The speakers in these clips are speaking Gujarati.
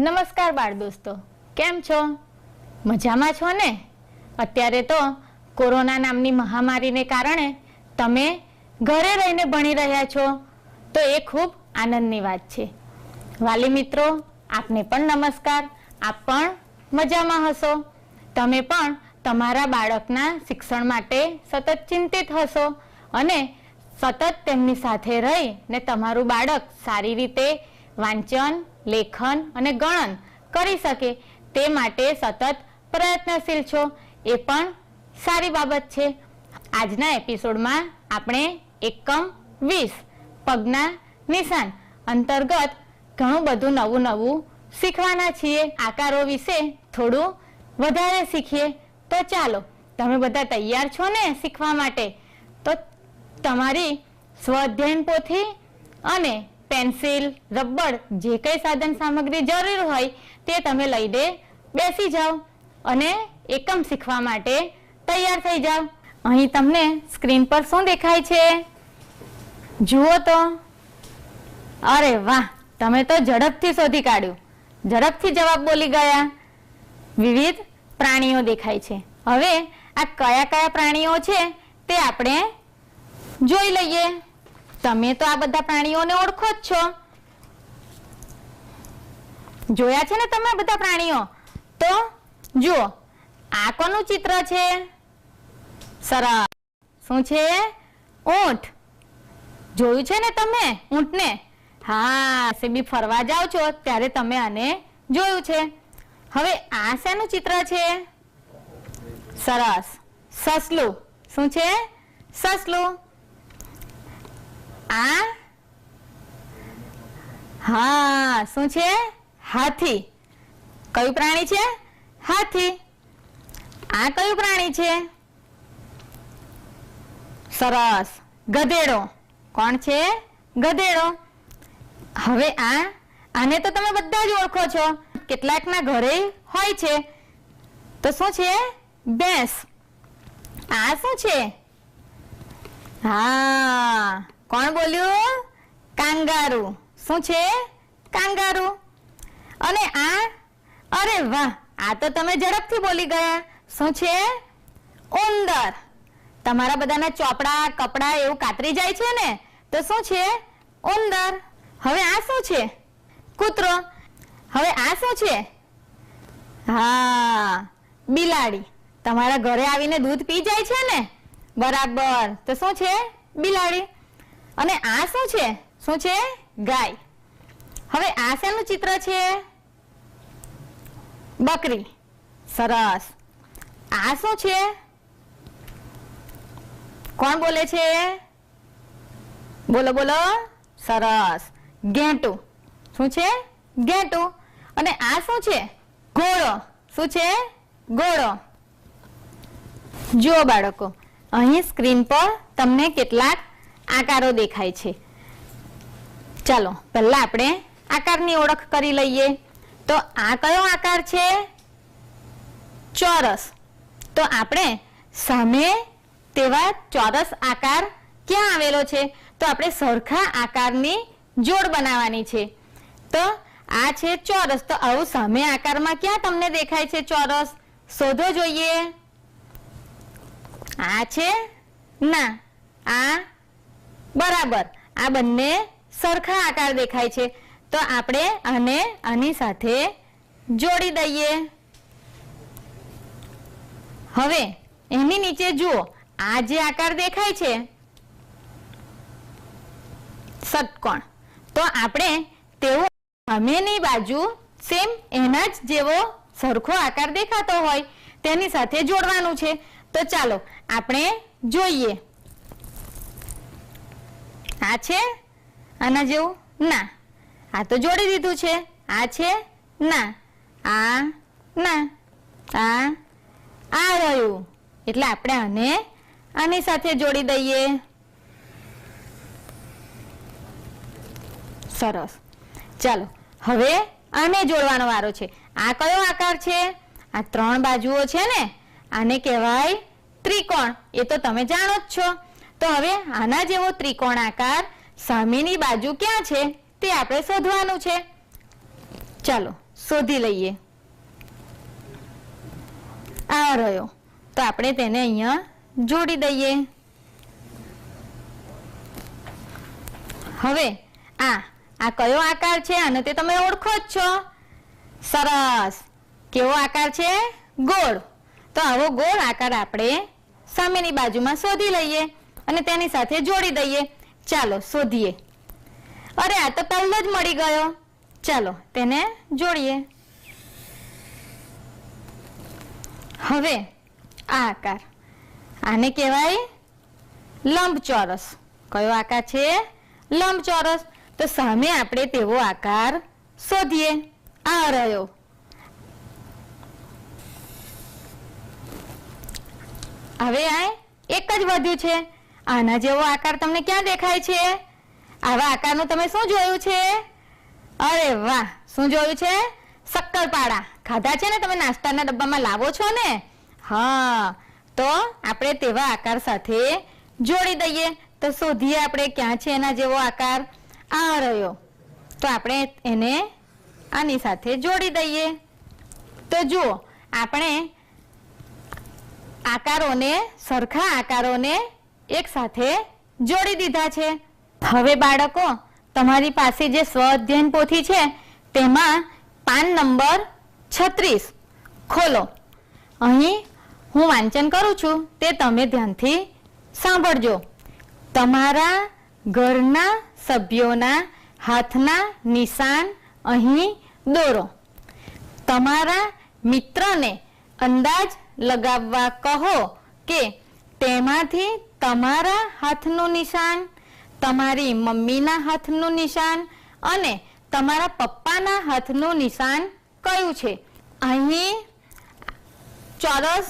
નમસ્કાર બાળ દોસ્તો, કેમ છો? મજામાં છો ને? અત્યારે તો કોરોના નામની મહામારીને કારણે તમે ઘરે રહીને ભણી રહ્યા છો, તો એ ખૂબ આનંદની વાત છે. વાલી મિત્રો, આપને પણ નમસ્કાર, આપ પણ મજામાં હશો? તમે પણ તમારા બાળકના શિક્ષણ માટે સતત ચિંતિત હશો અને સતત તેમની સાથે રહી ને તમારું બાળક સારી રીતે વાંચન લેખન અને ગણન કરી શકે તે માટે સતત પ્રયત્નશીલ છો. એ પણ સારી બાબત છે. આજના એપિસોડમાં આપણે એકમ વીસ, પગના નિશાન અંતર્ગત ઘણું બધું નવું નવું શીખવાના છીએ. આકારો વિશે થોડું વધારે શીખીએ. તો ચાલો, તમે બધા તૈયાર છો ને શીખવા માટે? તો તમારી સ્વઅધ્યયન પોથી અને પેન્સિલ, રબર, જે કંઈ સાધન સામગ્રી જરૂર હોય તે તમે લઈને બેસી જાઓ અને એકમ શીખવા માટે તૈયાર થઈ જાઓ. અહીં તમને સ્ક્રીન પર શું દેખાય છે? જુઓ તો. અરે વાહ, તમે તો ઝડપથી શોધી કાઢ્યું. ઝડપથી જવાબ બોલી ગયા. વિવિધ પ્રાણીઓ દેખાય છે. હવે આ કયા કયા પ્રાણીઓ છે તે આપણે જોઈ લઈએ. તમે તો આ બધા પ્રાણીઓને ઓળખો જ છો. જોયા છે ને તમે બધા પ્રાણીઓ? તો જુઓ, આ કોનું ચિત્ર છે? સરસ. શું છે? ઊંટ. જોયું છે ને તમે ઊંટને? હા બી ફરવા જાઓ છો, ત્યારે તમે આને જોયું છે. હવે આ શેનું ચિત્ર છે? સરસ. સસલું. શું છે? સસલું. આ? હા, શું છે? હાથી. કયું પ્રાણી છે? હાથી. આ કયું પ્રાણી છે? સરસ. ગધેડો. કોણ છે? ગધેડો. હવે આ? આને તો તમે બધા જ ઓળખો છો. કેટલાકના ઘરે હોય છે. તો શું છે? ભેંસ. આ શું છે? હા. કોણ બોલ્યું? કાંગારુ. શું છે? કાંગારુ. અને આ? અરે વાહ, આ તો તમે ઝડપથી બોલી ગયા. શું છે? ઉંદર. તમારા બધાના ચોપડા, કપડા એવું કાતરી જાય છે ને? તો શું છે? ઉંદર. હવે આ શું છે? કૂતરો. હવે આ શું છે? હા, બિલાડી. તમારા ઘરે આવીને દૂધ પી જાય છે ને? બરાબર. તો શું છે? બિલાડી. અને આ શું છે? શું છે? ગાય. હવે આ શેનું ચિત્ર છે? બકરી. સરસ. આ શું છે? કોણ બોલે છે? બોલો બોલો. સરસ. ઘેટું. શું છે? ઘેટું. અને આ શું છે? ઘોડો. શું છે? ઘોડો. જુઓ બાળકો, અહીં સ્ક્રીન પર તમને કેટલાક આકારો દેખાય છે. ચાલો, પહેલા આપણે આકારની ઓળખ કરી લઈએ. તો આ કયો આકાર છે? ચોરસ. તો આપણે સામે તેવા ચોરસ આકાર ક્યાં આવેલો છે? તો આપણે સરખા આકારની જોડ બનાવવાની છે. તો આ છે ચોરસ. તો આવું સામે આકારમાં ક્યાં તમને દેખાય છે ચોરસ? શોધો જોઈએ. આ છે ના. આ બરાબર. આ બંને સરખા આકાર દેખાય છે. તો આપણે આને આની સાથે જોડી દઈએ. હવે એની નીચે જુઓ, આ જે આકાર દેખાય છે ષટકોણ તો આપણે તેવો સામેની બાજુ સેમ એના જ જેવો સરખો આકાર દેખાતો હોય, તેની સાથે જોડવાનું છે. તો ચાલો, આપણે જોઈએ. આ છે? આના જેવું? ના. આ તો જોડી દીધું છે. આ છે? ના. આ? ના. આ? આ રહ્યું. એટલે આપણે આને આની સાથે જોડી દઈએ. સરસ. ચાલો, હવે આને જોડવાનો વારો છે. આ કયો આકાર છે? આ ત્રણ બાજુઓ છે ને? આને કહેવાય ત્રિકોણ. એ તો તમે જાણો જ છો. તો હવે આના જેવો ત્રિકોણ આકાર સામેની બાજુ ક્યાં છે તે આપણે શોધવાનું છે. ચાલો, શોધી લઈએ. આ રહ્યો. તો આપણે તેને અહીંયા જોડી દઈએ. હવે, આ આ કયો આકાર છે અને તે તમે ઓળખો જ છો. સરસ. કેવો આકાર છે? ગોળ. તો આવો ગોળ આકાર આપણે સામેની બાજુમાં શોધી લઈએ. અને તેની સાથે જોડી દઈએ. ચાલો, શોધીએ. અરે, આ તો પહેલો જ મળી ગયો. ચાલો, તેને જોડીએ. હવે, આ આકાર. આને કહેવાય લંબચોરસ. કયો આકાર છે? લંબચોરસ. તો સામે આપણે તેવો આકાર શોધીએ. આ રહ્યો. હવે આ એક જ વધ્યું છે. આના જેવો આકાર તમને ક્યાં દેખાય છે? આવા આકારનું તમે શું જોયું છે? અરે વાહ, શું જોયું છે? શક્કરપાળા. ખાધા છે ને તમે નાસ્તાના ડબ્બામાં લાવો છો ને? હા, તો આપણે તેવા આકાર સાથે જોડી દઈએ. તો શોધીએ આપણે ક્યાં છે એના જેવો આકાર? આ રહ્યો. તો આપણે એને આની સાથે જોડી દઈએ. તો જુઓ, આપણે આકારોને સરખા આકારોને એક સાથે જોડી દીધા છે. હવે બાળકો, તમારી પાસે જે સ્વ અધ્યયન પોથી છે, તેમાં પાન નંબર છત્રીસ. ખોલો. અહીં હું વાંચન કરું છું, તે તમે ધ્યાનથી સાંભળજો. તમારા ઘરના સભ્યોના હાથના નિશાન અહીં દોરો. તમારા મિત્રને અંદાજ લગાવવા કહો કે તેમાંથી તમારા હાથનું નિશાન, તમારી મમ્મીના હાથનું નિશાન અને તમારા પપ્પાના હાથનું નિશાન કયું છે? અહીં ચોરસ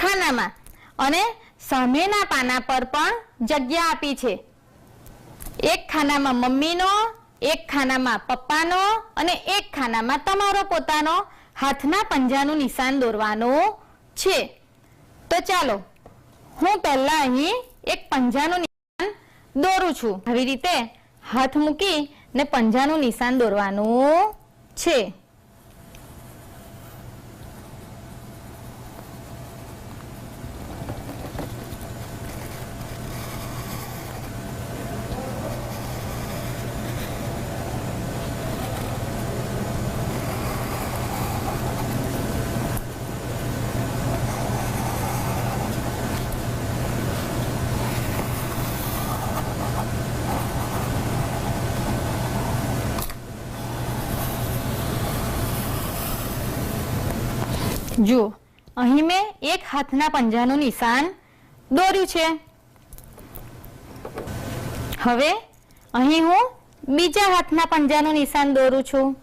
ખાનામાં અને સામેના પાના પર પણ જગ્યા આપી છે. એક ખાનામાં મમ્મીનો, એક ખાનામાં પપ્પાનો અને એક ખાનામાં તમારો પોતાનો હાથના પંજાનું નિશાન દોરવાનું છે. તો ચાલો હું પહેલા અહીં એક પંજાનું નિશાન દોરું છું. આવી રીતે હાથ મૂકી ને પંજાનું નિશાન દોરવાનું છે. જુઓ અહીં મેં એક હાથના પંજાનું નિશાન દોર્યું છે. હવે અહીં હું બીજા હાથના પંજાનું નિશાન દોરું છું.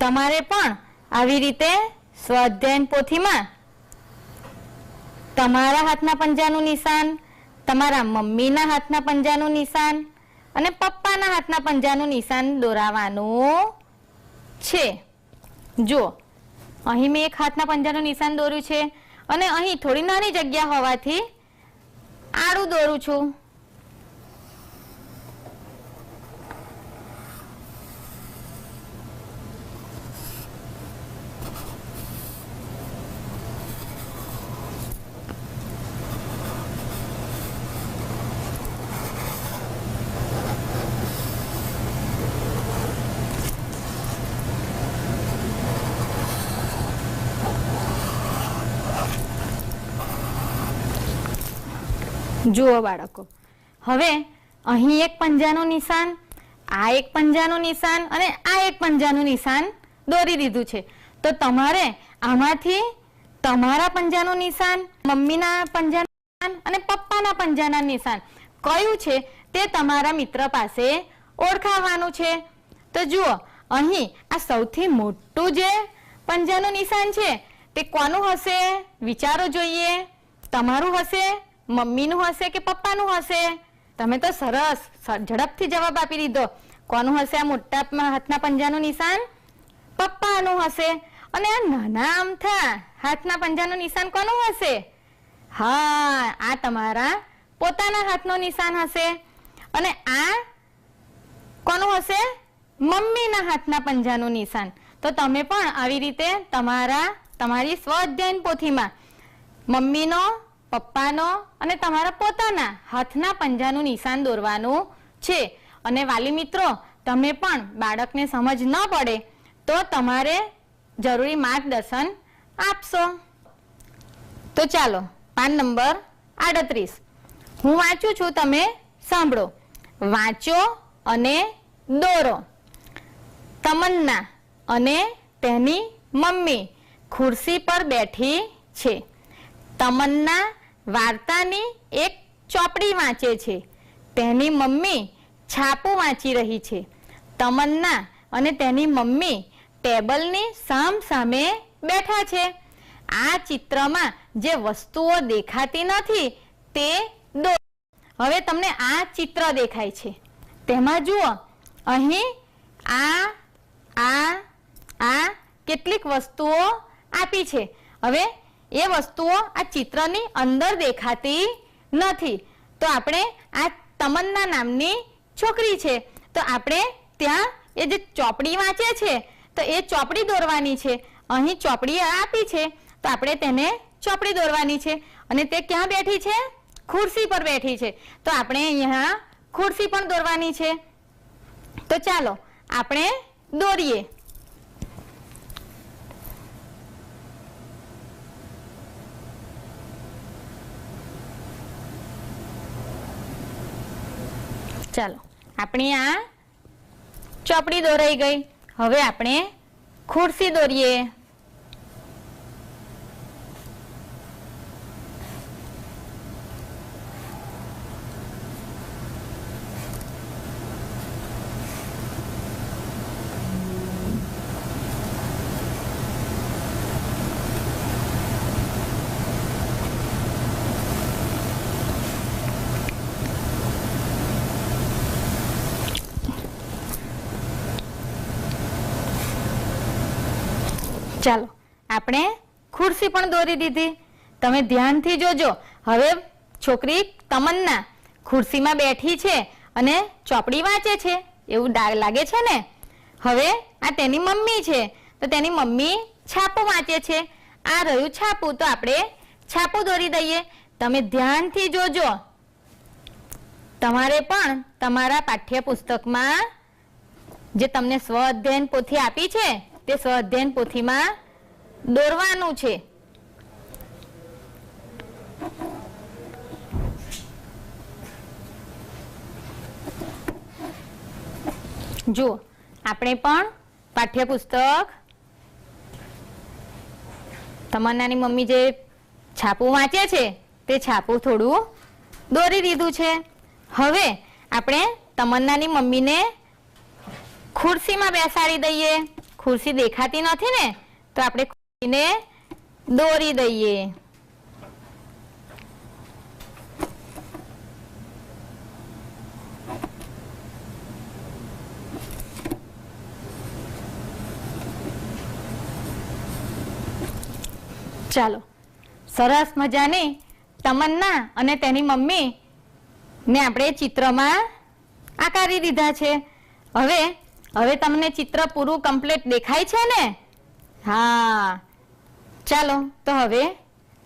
તમારે પણ આવી રીતે સ્વાધ્યાયન પોથીમાં તમારા હાથના પંજાનું નિશાન, તમારા મમ્મીના હાથના પંજાનું નિશાન અને પપ્પાના હાથના પંજાનું નિશાન દોરાવાનું છે. જુઓ, અહીં મેં એક હાથના પંજાનું નિશાન દોર્યું છે અને અહીં થોડી નાની જગ્યા હોવાથી આડું દોરું છું. જુઓ બાળકો. હવે અહીં એક પંજાનું નિશાન, આ એક પંજાનું નિશાન અને આ એક પંજાનું નિશાન દોરી દીધું છે. તો તમારે આમાંથી તમારા પંજાનું નિશાન, મમ્મીના પંજાનું અને પપ્પાના પંજાના નિશાન કયું છે તે તમારા મિત્ર પાસે ઓળખાવાનું છે. તો જુઓ, અહીં આ સૌથી મોટું જે પંજાનું નિશાન છે તે કોનું હશે? વિચારો જોઈએ. તમારું હશે? મમ્મીનું હશે કે પપ્પાનું હશે? તમે તો સરસ ઝડપથી જવાબ આપી દીધો. કોનું હશે આ મોટા હાથના પંજાનું નિશાન? પપ્પાનું હશે. અને આ નાના અમથા હાથના પંજાનું નિશાન કોનું હશે? હા, આ તમારા પોતાના હાથનું નિશાન હશે. અને આ કોનું હશે? મમ્મીના હાથના પંજાનું નિશાન. તો તમે પણ આવી રીતે તમારા, તમારી સ્વ અધ્યયન પોથીમાં મમ્મીનો પપ્પાનો અને તમારા પોતાના હાથના પંજાનું નિશાન દોરવાનું છે. અને વાલી મિત્રો, તમે પણ બાળકને સમજ ન પડે તો તમારે જરૂરી માર્ગદર્શન આપશો. તો ચાલો, પાન નંબર આડત્રીસ. હું વાંચું છું, તમે સાંભળો. વાંચો અને દોરો. તમન્ના અને તેની મમ્મી ખુરશી પર બેઠી છે. તમન્ના વાર્તાની એક ચોપડી વાંચે છે. તેની મમ્મી છાપું વાંચી રહી છે. તમન્ના અને તેની મમ્મી ટેબલની સામ સામે બેઠા છે. આ ચિત્રમાં જે વસ્તુઓ દેખાતી નથી તે દો. હવે તમને આ ચિત્ર દેખાય છે. તેમાં જુઓ, અહીં આ આ આ કેટલીક વસ્તુઓ આપી છે. હવે એ વસ્તુઓ આ ચિત્રની અંદર દેખાતી નથી. તો આપણે આ તમન્ના નામની છોકરી છે. તો આપણે ત્યાં એ જે ચોપડી વાંચે છે, તો એ ચોપડી દોરવાની છે. અહીં ચોપડી આપી છે, તો આપણે તેને ચોપડી દોરવાની છે. અને તે ક્યાં બેઠી છે? ખુરશી પર બેઠી છે. તો આપણે અહીંયા ખુરશી પણ દોરવાની છે. તો ચાલો, આપણે દોરીએ. ચાલો આપણી આ ચોપડી દોરાઈ ગઈ. હવે આપણે ખુરશી દોરીએ. ચાલો, આપણે ખુરશી પણ દોરી દીધી. તમે ધ્યાનથી જોજો, હવે છોકરી તમન્ના ખુરશીમાં બેઠી છે અને ચોપડી વાંચે છે, એવું લાગે છે ને? હવે આ તેની મમ્મી છે, તો તેની મમ્મી છાપું વાંચે છે. આ રહ્યું છાપું, તો આપણે છાપું દોરી દઈએ. તમે ધ્યાનથી જોજો. તમારે પણ તમારા પાઠ્યપુસ્તકમાં જે તમને સ્વ અધ્યયન પોથી આપી છે તે સ્વાધ્યાયન પોથીમાં દોરવાનું છે. જુઓ, આપણે પણ પાઠ્યપુસ્તક તમન્નાની મમ્મી જે છાપું વાંચે છે, તે છાપું થોડું દોરી દીધું છે. હવે આપણે તમન્નાની મમ્મીને ખુરશીમાં બેસાડી દઈએ. ખુરશી દેખાતી નથી ને, તો આપણે ખુરશીને દોરી દઈએ. ચાલો. સરસ મજાની તમન્ના અને તેની મમ્મી ને આપણે ચિત્રમાં આકારી દીધા છે. હવે હવે તમને ચિત્ર પૂરું કમ્પ્લીટ દેખાય છે ને? હા. ચાલો, તો હવે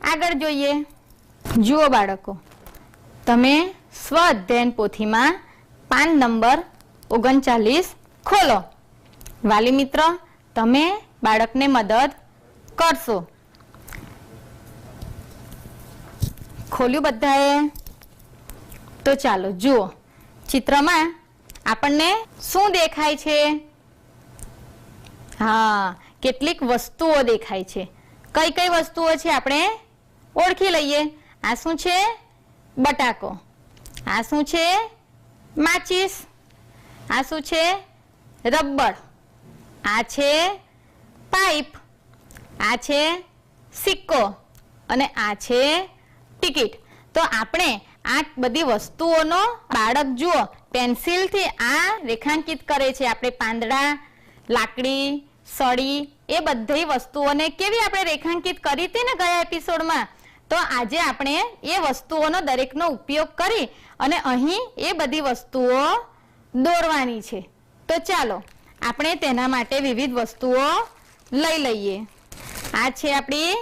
આગળ જોઈએ. જુઓ બાળકો, તમે સ્વ અધ્યયન પોથીમાં પાન નંબર ઓગણચાલીસ ખોલો. વાલી મિત્ર, તમે બાળકને મદદ કરશો. ખોલ્યું બધાએ? તો ચાલો, જુઓ. ચિત્રમાં આપણને શું દેખાય છે? હા, કેટલીક વસ્તુઓ દેખાય છે. કઈ કઈ વસ્તુઓ છે આપણે ઓળખી લઈએ? આ શું છે? બટાકો. આ શું છે? માચીસ. આ શું છે? રબર. આ છે પાઇપ. આ છે સિક્કો. અને આ છે ટિકિટ. તો આપણે આ બધી વસ્તુઓનો બાળક જુઓ. પેન્સિલથી આ રેખાંકિત કરે છે. આપણે પાંદડા, લાકડી, સળી, એ બધી વસ્તુઓને કેવી આપણે રેખાંકિત કરી હતી ને ગયા એપિસોડમાં? તો આજે આપણે એ વસ્તુઓનો દરેકનો ઉપયોગ કરી અને અહીં એ બધી વસ્તુઓ દોરવાની છે. તો ચાલો, આપણે તેના માટે વિવિધ વસ્તુઓ લઈ લઈએ. આ છે આપણી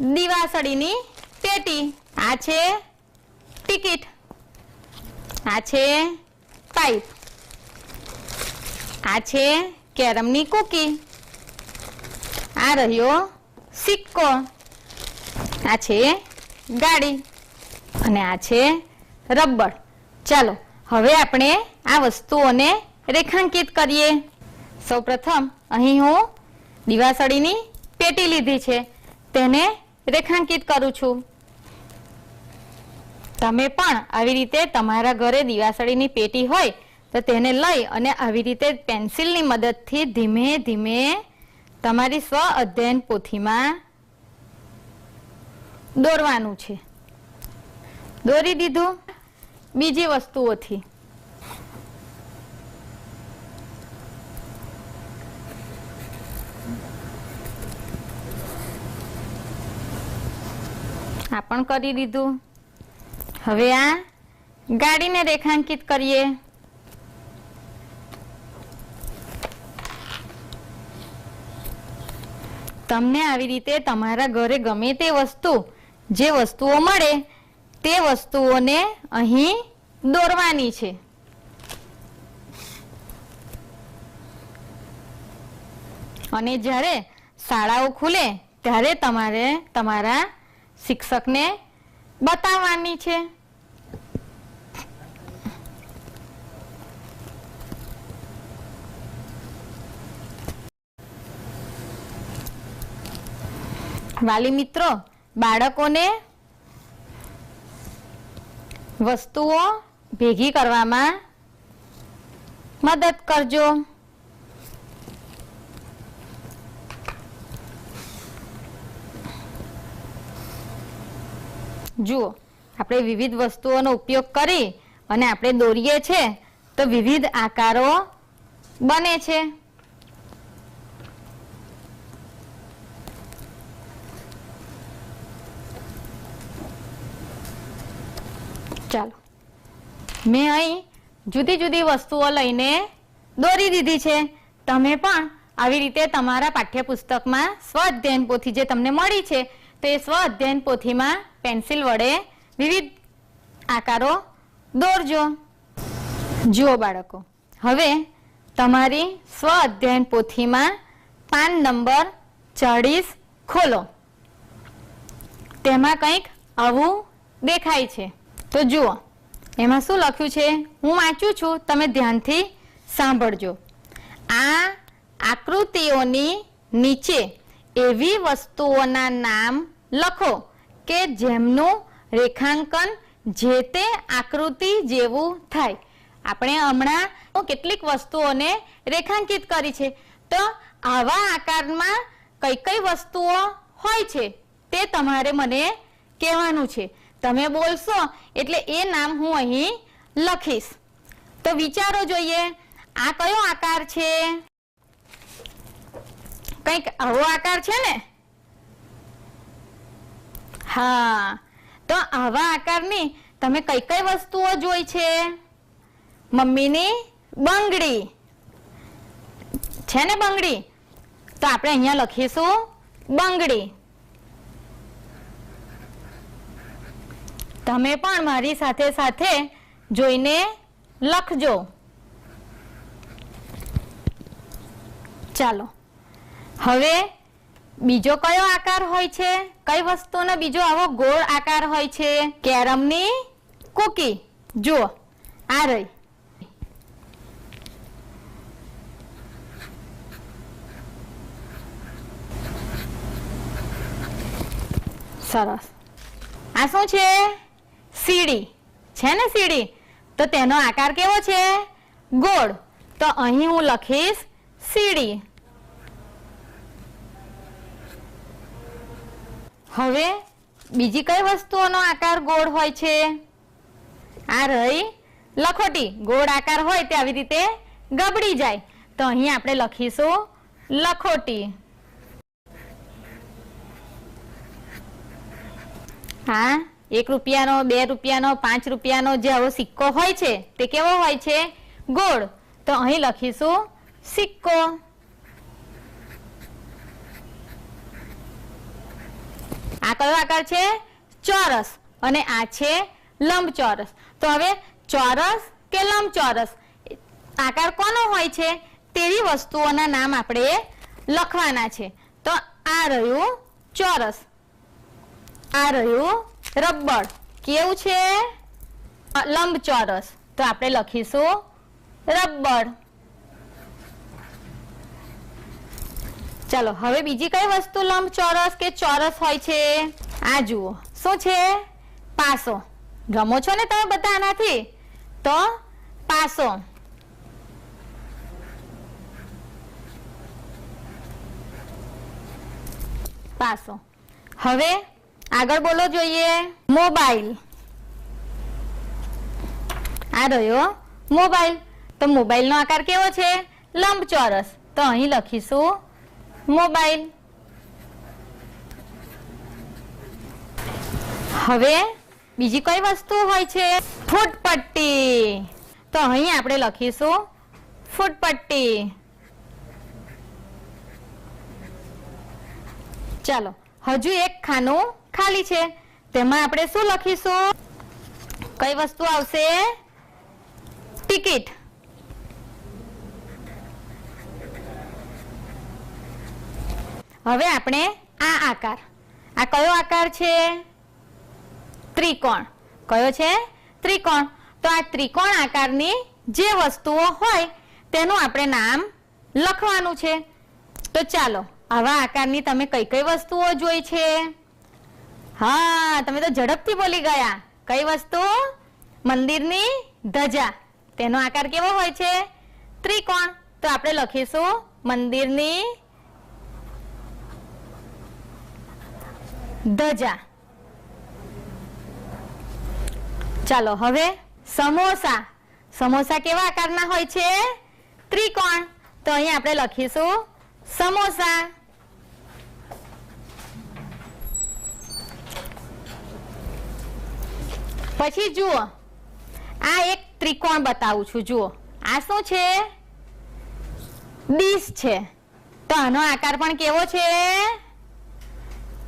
દિવાસળીની પેટી. આ છે ટિકિટ. આ છે પાઇપ. આ છે કેરમની કૂકી. આ રહ્યો સિક્કો. આ છે ગાડી. અને આ છે રબર. ચાલો, હવે આપણે આ વસ્તુઓને રેખાંકિત કરીએ. સૌપ્રથમ અહીં હું દિવાસળીની પેટી લીધી છે. તેને રેખાંકિત કરું છું. તમે પણ આવી રીતે તમારા ઘરે દિવાસળીની પેટી હોય, તો તેને લઈ અને આવી રીતે પેન્સિલની મદદથી ધીમે ધીમે તમારી સ્વ અધ્યયન પોથીમાં દોરવાનું છે. દોરી દીધું. બીજી વસ્તુઓથી. આ પણ કરી દીધું. હવે આ ગાડીને રેખાંકિત કરીએ. તમને આવી રીતે તમારા ઘરે ગમે તે વસ્તુ, જે વસ્તુઓ મળે, તે વસ્તુઓને અહીં દોરવાની છે. અને જ્યારે શાળાઓ ખુલે, ત્યારે તમારે તમારા શિક્ષકને બતાવવાની છે. વાલી મિત્રો બાળકોને વસ્તુઓ ભેગી કરવામાં મદદ કરજો. જુઓ, આપણે વિવિધ વસ્તુઓનો ઉપયોગ કરી અને આપણે દોરીએ છે, તો વિવિધ આકારો બને છે. ચાલો. મેં અહીં જુદી જુદી વસ્તુઓ લઈને દોરી દીધી છે. તમે પણ આવી રીતે તમારા પાઠ્યપુસ્તકમાં સ્વ અધ્યયન પોથી જે તમને મળી છે, તો એ સ્વ અધ્યયન પોથીમાં પેન્સિલ વડે વિવિધ આકારો દોરજો. જુઓ બાળકો, હવે તમારી સ્વ અધ્યયન પોથીમાં પાન નંબર ચાળીસ ખોલો. તેમાં કંઈક આવું દેખાય છે. તો જુઓ, એમાં શું લખ્યું છે? હું વાંચું છું, તમે ધ્યાનથી સાંભળજો. આ આકૃતિઓની નીચે એવી વસ્તુઓના નામ લખો. કે જેમનું રેખાંકન જે તે આકૃતિ જેવું થાય. આપણે હમણાં કેટલીક વસ્તુઓને રેખાંકિત કરી છે. તો આવા આકારમાં કઈ કઈ વસ્તુઓ હોય છે તે તમારે મને કહેવાનું છે. તમે બોલશો એટલે એ નામ હું અહીં લખીશ. તો વિચારો જોઈએ, આ કયો આકાર છે? કંઈક આવો આકાર છે ને? હા. તો આવા આકારની તમે કઈ કઈ વસ્તુઓ જોઈ છે? મમ્મીની બંગડી. છે ને બંગડી? તો આપણે અહીંયા લખીશું બંગડી. તમે પણ મારી સાથે સાથે જોઈને લખજો. ચાલો. હવે બીજો કયો આકાર હોય છે? કઈ વસ્તુનો બીજો આવો ગોળ આકાર હોય છે? કેરમની કૂકી. જુઓ, આ રહી. સરસ. આ શું છે? સીડી. છે ને સીડી? તો તેનો આકાર કેવો છે? ગોળ. તો અહીં હું લખીશ સીડી. હવે બીજી કઈ વસ્તુઓનો આકાર ગોળ હોય છે? આ રહી લખોટી. ગોળ આકાર હોય તે આવી રીતે ગબડી જાય. તો અહીં આપણે લખીશું લખોટી. હા, એક રૂપિયાનો, બે રૂપિયાનો, પાંચ રૂપિયાનો જે આવો સિક્કો હોય છે, તે કેવો હોય છે? ગોળ. તો અહીં લખીશું સિક્કો. આ કયો આકાર છે? ચોરસ. અને આ છે લંબચોરસ. તો હવે ચોરસ કે લંબચોરસ? આકાર કોનો હોય છે? તેવી વસ્તુઓના નામ આપણે લખવાના છે. તો આ રહ્યું ચોરસ. આ રહ્યું રબર. કેવું છે? લંબચોરસ. તો આપણે લખીશું રબર. ચાલો, હવે બીજી કઈ વસ્તુ લંબચોરસ કે ચોરસ હોય છે? આ જુઓ, શું છે? પાસો. રમો છો ને તમે બધા આનાથી? તો, પાસો. પાસો. હવે આગળ બોલો જોઈએ. મોબાઈલ. આ રહ્યો મોબાઈલ. તો મોબાઈલનો આકાર કેવો છે? લંબચોરસ. તો અહીં લખીશું. મોબાઈલ. હવે બીજી કઈ વસ્તુ હોય છે? ફૂટપટ્ટી. તો અહીં આપણે લખીશું ફૂટપટ્ટી. ચાલો, હજુ એક ખાનું ખાલી છે. તેમાં આપણે શું લખીશું? કઈ વસ્તુ આવશે? ટિકિટ. હવે આપણે આ આકાર. આ કયો આકાર છે? ત્રિકોણ. કયો છે? ત્રિકોણ. તો આ ત્રિકોણ આકારની જે વસ્તુઓ હોય, તેનું આપણે નામ લખવાનું છે. તો ચાલો, આવા આકારની તમે કઈ કઈ વસ્તુઓ જોઈ છે? હા, તમે તો ઝડપથી બોલી ગયા. કઈ વસ્તુ? મંદિરની ધજા. તેનો આકાર કેવો હોય છે? ત્રિકોણ. તો આપણે લખીશું મંદિરની ધજા. ચાલો હવે સમોસા. સમોસા કેવા આકારના હોય છે? ત્રિકોણ. તો અહીં આપણે લખીશું સમોસા. પછી જુઓ. આ એક ત્રિકોણ બતાવું છું. જુઓ. આ શું છે? ડીશ છે. તો આનો આકાર પણ કેવો છે?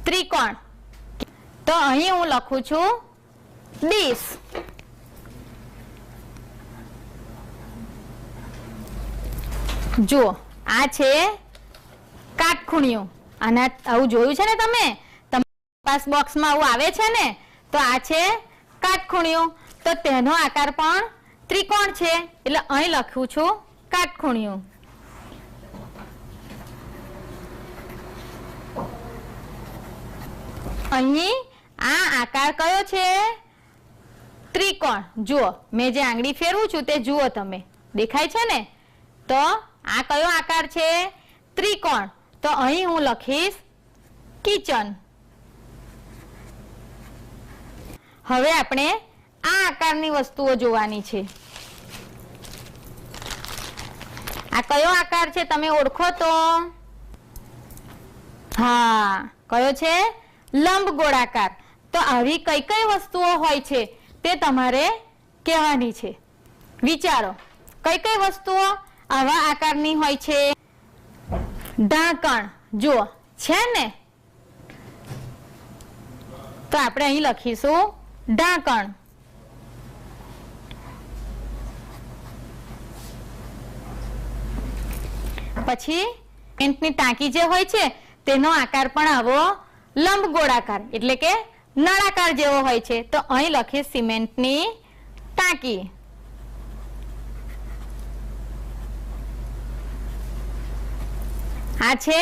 ત્રિકોણ. તો અહીં હું લખું છું ડીશ જુઓ, આ છે કાટખૂણિયું આના આવું જોયું છે ને તમે? પાસ બોક્સમાં આવું આવે છે ને? તો આ છે કાટખૂણિયું તો તેનો આકાર પણ ત્રિકોણ છે. એટલે અહીં લખું છું કાટખૂણિયું અહીં આ આકાર કયો છે? ત્રિકોણ. જુઓ, મેં જે આંગળી ફેરવું છું તે જુઓ તમે. દેખાય છે ને? તો આ કયો આકાર છે? ત્રિકોણ. તો અહીં હું લખીશ કિચન. હવે આપણે આ આકારની વસ્તુઓ જોવાની છે. આ કયો આકાર છે તમે ઓળખો તો? હા, કયો છે? લંબ ગોળાકાર તો આવી કઈ કઈ વસ્તુઓ હોય છે તે તમારે કહેવાની છે. વિચારો. કઈ કઈ વસ્તુઓ આવા આકારની હોય છે? ઢાંકણ. જુઓ, છે ને? તો આપણે અહીં લખીશું ઢાંકણ. પછી પેન્ટની ટાંકી જે હોય છે, તેનો આકાર પણ આવો લંબ ગોળાકાર એટલે કે નળાકાર જેવો હોય છે. તો અહીં લખીશ સિમેન્ટની ટાંકી. આ છે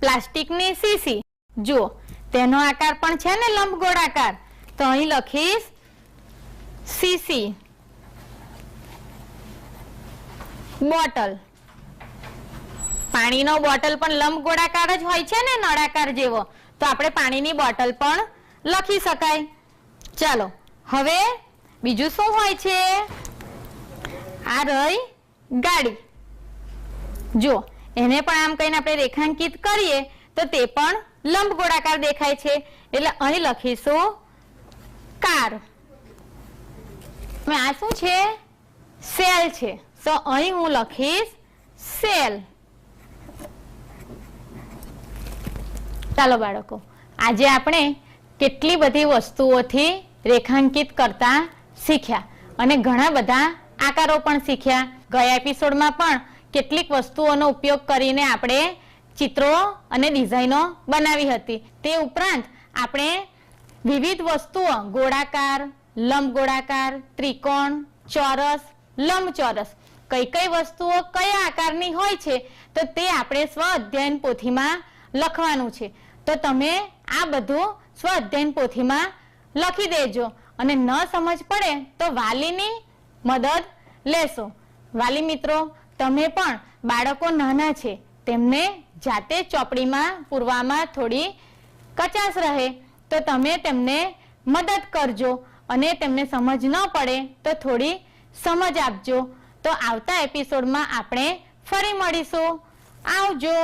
પ્લાસ્ટિકની સીસી. જુઓ, તેનો આકાર પણ છે ને લંબ ગોળાકાર તો અહીં લખીશ સીસી. બોટલ. પાણીનો બોટલ પણ લંબ ગોળાકાર જ હોય છે ને નળાકાર જેવો. તો આપણે પાણીની બોટલ પણ લખી શકાય. ચાલો, હવે બીજું શું હોય છે? આ રહી ગાડી. જો એને પણ આમ કહીને આપણે રેખાંકિત કરીએ તો તે પણ લંબ ગોળાકાર દેખાય છે. એટલે અહીં લખીશું કાર. આ શું છે? સેલ છે. તો અહીં હું લખીશ સેલ. ચાલો બાળકો, આજે આપણે કેટલી બધી વસ્તુઓથી રેખાંકિત કરતા શીખ્યા અને ઘણા બધા આકારો પણ શીખ્યા. ગયા એપિસોડમાં પણ કેટલીક વસ્તુઓનો ઉપયોગ કરીને આપણે ચિત્રો અને ડિઝાઇનો બનાવી હતી. તે ઉપરાંત આપણે વિવિધ વસ્તુઓ, ગોળાકાર લંબ ગોળાકાર ત્રિકોણ, ચોરસ, લંબચોરસ કઈ કઈ વસ્તુઓ કયા આકારની હોય છે, તો તે આપણે સ્વ અધ્યયન પોથીમાં લખવાનું છે. તો તમે આ બધું સ્વ અધ્યયન પોથીમાં લખી દેજો. અને ન સમજ પડે તો વાલીની મદદ લેશો. વાલી મિત્રો, તમે પણ બાળકો નાના છે. તેમને જાતે ચોપડીમાં પૂરવામાં થોડી કચાશ રહે. તો તમે તેમને મદદ કરજો. અને તેમને સમજ ન પડે તો થોડી સમજ આપજો. તો આવતા એપિસોડમાં આપણે ફરી મળીશું. આવજો.